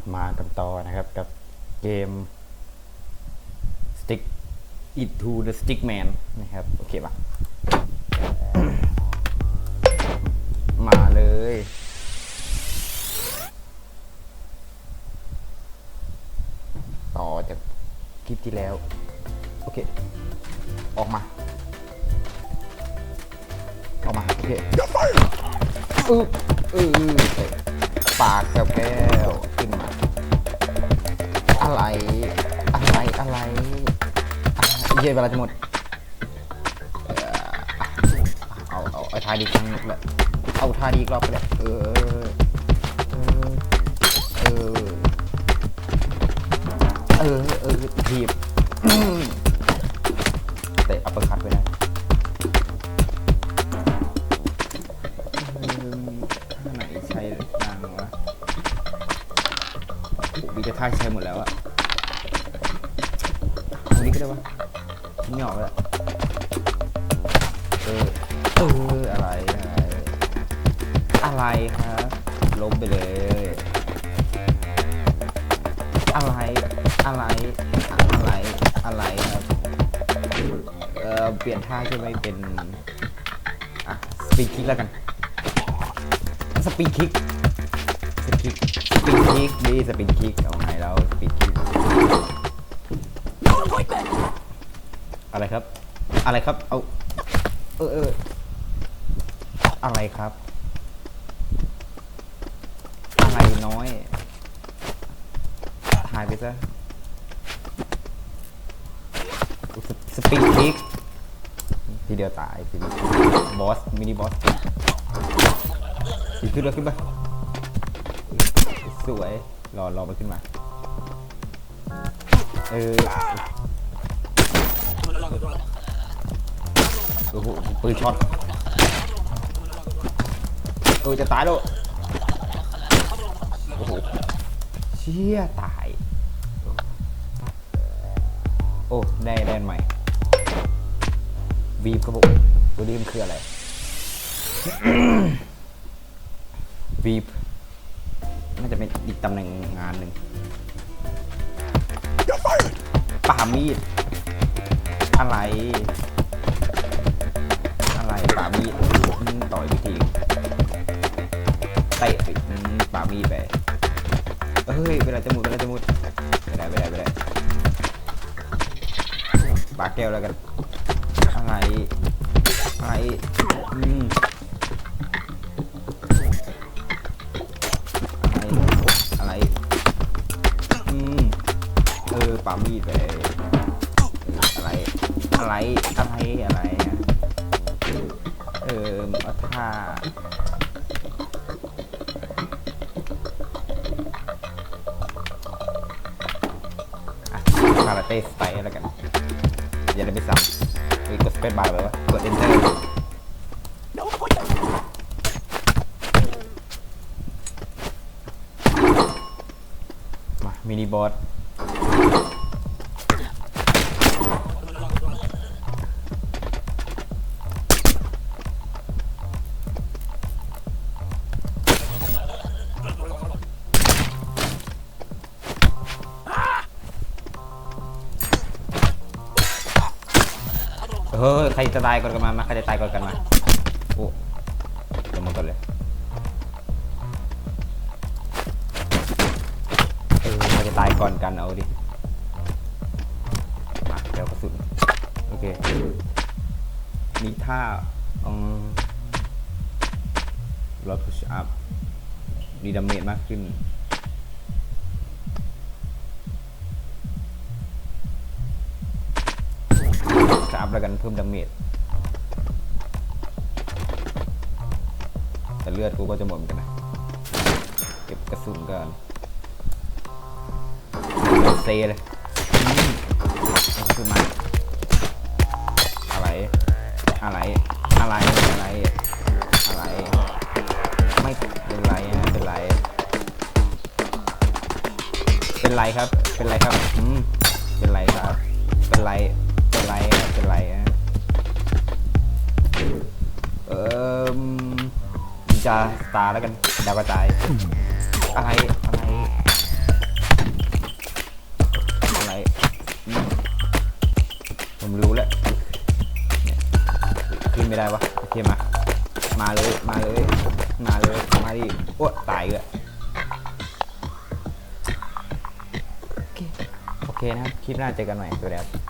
ครับมากันต่อนะครับกับเกม Stick It to the Stick Man นะครับ โอเคปะมาเลย ต่อจากคลิปที่แล้ว โอเค ออกมา ออกมา โอเคอึ๊บอือเตะปากแก้วแก้ว เย้เวลาจะหมด เอา เอาเอาท่าดีครั้งแหละเอาท่าดีอีกรอบก็ได้เออ เออ เออ เออเออทีบเตะอัปเปอร์คัตไปนะเออท่าไหนใช้นางวะโอ้มีแต่ท่าใช้หมดแล้วอะตรงนี้ก็ได้วะ ทิ้งหยอกไปละเออเอออะไรอะไรอะไรครับล้มไปเลย อะไร อะไร อะไร อะไรครับ เออเปลี่ยนท่าใช่ไหมเป็น อะ สปีดคิกแล้วกัน สปีดคิก สปีดสปีดคิกดีสปีดคิก เอาไงแล้วสปีดคิก อะไรครับ อะไรครับ เอา เออเอออะไรครับ อะไรน้อย หายไปซะสสปีดคิกทีเดียวตายทีเดียวบอส มินิบอสขึ้นมาขึ้นมาสวย รอ รอมันขึ้นมา เออ โอ้โหปืนช็อตเออจะตายแล้วโอ้โหเชี่ยตาย โอ้ ได้แดนใหม่ วีบครับผมตัวนี้มันคืออะไร วีบน่าจะเป็นอีกตำแหน่งงานหนึ่งป่ามีด อะไร อะไรป่ามีดอืมต่อยวิธีเตะปิดอืมป่ามีดไปเฮ้ยเวลาจะหมุดเวลาจะหมุดไม่ได้ไม่ได้ไม่ได้ปาแก้วแล้วกันอะไรอะไรอืมอะไรอะไรอืมเออป่ามีดไป อะไรอะไรอะไรอะเออเอาท่าอะคาราเต้สไตล์แล้วกัน อย่าได้ไปซ้ำเฮ้ยกดสเปซบาร์ไปวะกด enter มามินิบอส เฮ้ยใครจะตายก่อนกันมามาใครจะตายก่อนกันมาโอ้ลงมาก่อนเลยเออใครจะตายก่อนกันเอาดิมาเดี๋ยวกระสุนโอเคมีท่าอืมรถ push up มีดาเมจมากขึ้น จะอัพแล้วกันเพิ่มดาเมจแต่เลือดกูก็จะหมดเหมือนกันนะ เก็บกระสุนก่อนเซเลยอืมเอากระสุนมาอะไร อะไร อะไร อะไร อะไร ไม่เป็นไรนะเป็นไร เป็นไรครับ เป็นไรครับ อืม เป็นไรครับ เป็นไราตาแล้วกันดาวกระจายอะไรอะไรอะไรผมรู้แล้วขึ้นไม่ได้วะโอเคมา มาเลยมาเลยมาเลยมาดิอ้วตายเลยโอเคนะครับคลิปหน้าเจอกันใหม่สวัสดีครับ